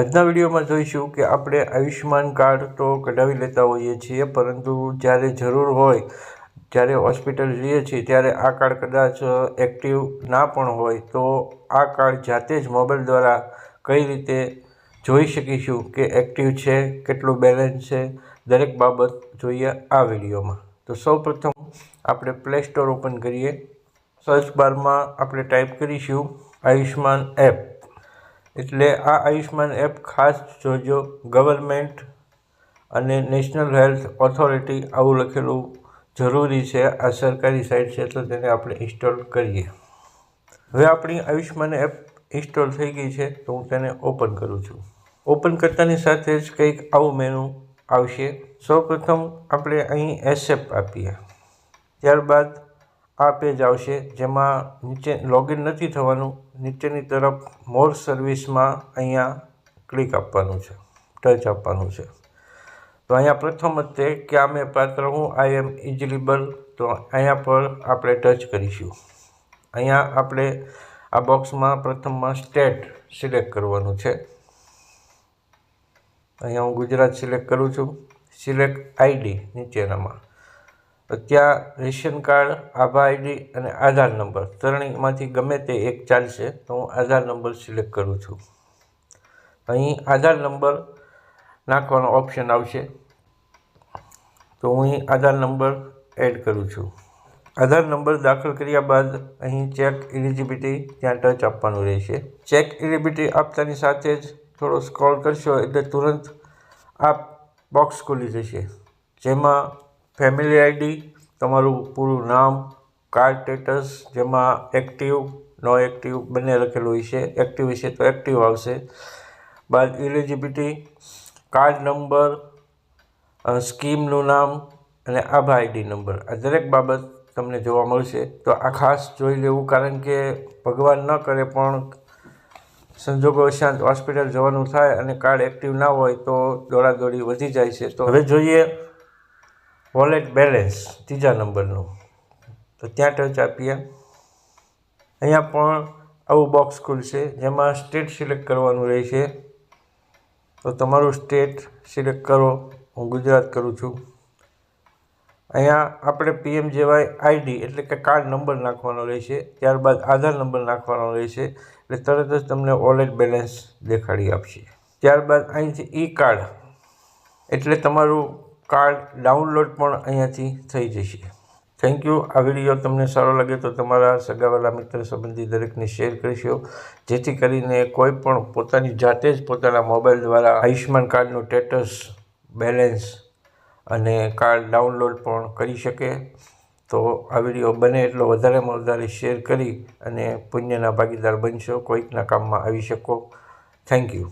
આજના વિડીયોમાં જોઈશું કે આપણે આયુષ્યમાન કાર્ડ તો કઢાવી લેતા હોઈએ છીએ, પરંતુ જ્યારે જરૂર હોય, જ્યારે હોસ્પિટલ જઈએ છીએ, ત્યારે આ કાર્ડ કદાચ એક્ટિવ ના પણ હોય, તો આ કાર્ડ જાતે જ મોબાઈલ દ્વારા કઈ રીતે જોઈ શકીશું કે એક્ટિવ છે, કેટલું બેલેન્સ છે, દરેક બાબત જોઈએ આ વિડીયોમાં. તો સૌપ્રથમ આપણે પ્લે સ્ટોર ઓપન કરીએ. સર્ચ બારમાં આપણે ટાઈપ કરીશું આયુષ્યમાન એપ. એટલે આ આયુષ્યમાન એપ ખાસ જોજો. ગવર્મેન્ટ અને નેશનલ હેલ્થ ઓથોરિટી આવું લખેલું જરૂરી છે. આ સરકારી સાઇટ છે તો તેને આપણે ઇન્સ્ટોલ કરીએ. હવે આપણી આયુષ્યમાન એપ ઇન્સ્ટોલ થઈ ગઈ છે તો હું તેને ઓપન કરું છું. ઓપન કરતાની સાથે જ કંઈક આવું મેનુ આવશે. સૌપ્રથમ આપણે અહીં એસેપ આપીએ. ત્યારબાદ આ પેજ આવશે, જેમાં નીચે લોગિન નથી થવાનું, નીચેની તરફ મોર સર્વિસમાં અહીંયા ક્લિક આપવાનું છે ટચ આપવાનું છે. તો અહીંયા પ્રથમ જ તે ક્યાં મેં પાત્ર હું આઈ એમ ઇજિલિબલ તો અહીંયા પર આપણે ટચ કરીશું. અહીંયા આપણે આ બોક્સમાં પ્રથમમાં સ્ટેટ સિલેક્ટ કરવાનું છે. અહીંયા હું ગુજરાત સિલેક્ટ કરું છું. સિલેક્ટ આઈડી નીચેનામાં. ત્યાં રેશન કાર્ડ, આભા આઈડી અને આધાર નંબર. ત્રણેયમાંથી ગમે તે એક ચાલશે તો હું આધાર નંબર સિલેક્ટ કરું છું. અહીં આધાર નંબર નાખવાનો ઓપ્શન આવશે. તો હું અહીં આધાર નંબર એડ કરું છું. આધાર નંબર દાખલ કર્યા બાદ અહીં ચેક ઇલિજિબિલિટી ત્યાં ટચ આપવાનું રહેશે. ચેક ઇલિજિબિલિટી આપતાની સાથે જ થોડો સ્ક્રોલ કરશો એટલે તુરંત આ બોક્સ ખુલી જશે. જેમાં ફેમિલી આઈડી, તમારું પૂરું નામ કાર્ડ સ્ટેટસ, જેમાં એક્ટિવ નો એક્ટિવ બંને લખેલું હોય છે. એક્ટિવ હશે તો એક્ટિવ આવશે. બાદ ઇલિજિબિલિટી કાર્ડ નંબર સ્કીમનું નામ અને આભા આઈડી નંબર આ દરેક બાબત તમને જોવા મળશે. તો આ ખાસ જોઈ લેવું, કારણ કે ભગવાન ન કરે પણ સંજોગો શાંત હોસ્પિટલ જવાનું થાય અને કાર્ડ એક્ટિવ ના હોય તો દોડાદોડી વધી જાય છે. તો હવે જોઈએ વોલેટ બેલેન્સ ત્રીજા નંબરનું. તો ત્યાં ટચ આપીએ. અહીંયા પણ આવું બોક્સ ખુલશે, જેમાં સ્ટેટ સિલેક્ટ કરવાનું રહેશે. તો તમારું સ્ટેટ સિલેક્ટ કરો. હું ગુજરાત કરું છું. અહીંયા આપણે પીએમ જેવાય આઈડી એટલે કે કાર્ડ નંબર નાખવાનો રહેશે. ત્યારબાદ આધાર નંબર નાખવાનો રહેશે. એટલે તરત જ તમને વોલેટ બેલેન્સ દેખાડી આપશે. ત્યારબાદ અહીંથી ઈ કાર્ડ એટલે તમારું કાર્ડ ડાઉનલોડ પણ અહીંયાથી થઈ જશે. થેન્ક યુ આ વીડિયો તમને સારો લાગે તો તમારા સગાવાલા મિત્ર સંબંધી દરેકને શેર કરશો. જેથી કરીને કોઈ પણ પોતાની જાતે જ પોતાના મોબાઈલ દ્વારા આયુષ્યમાન કાર્ડનું સ્ટેટસ, બેલેન્સ અને કાર્ડ ડાઉનલોડ પણ કરી શકે. તો આ વીડિયો બને એટલો વધારેમાં વધારે શેર કરી અને પુણ્યના ભાગીદાર બનશો, કોઈકના કામમાં આવી શકો. Thank you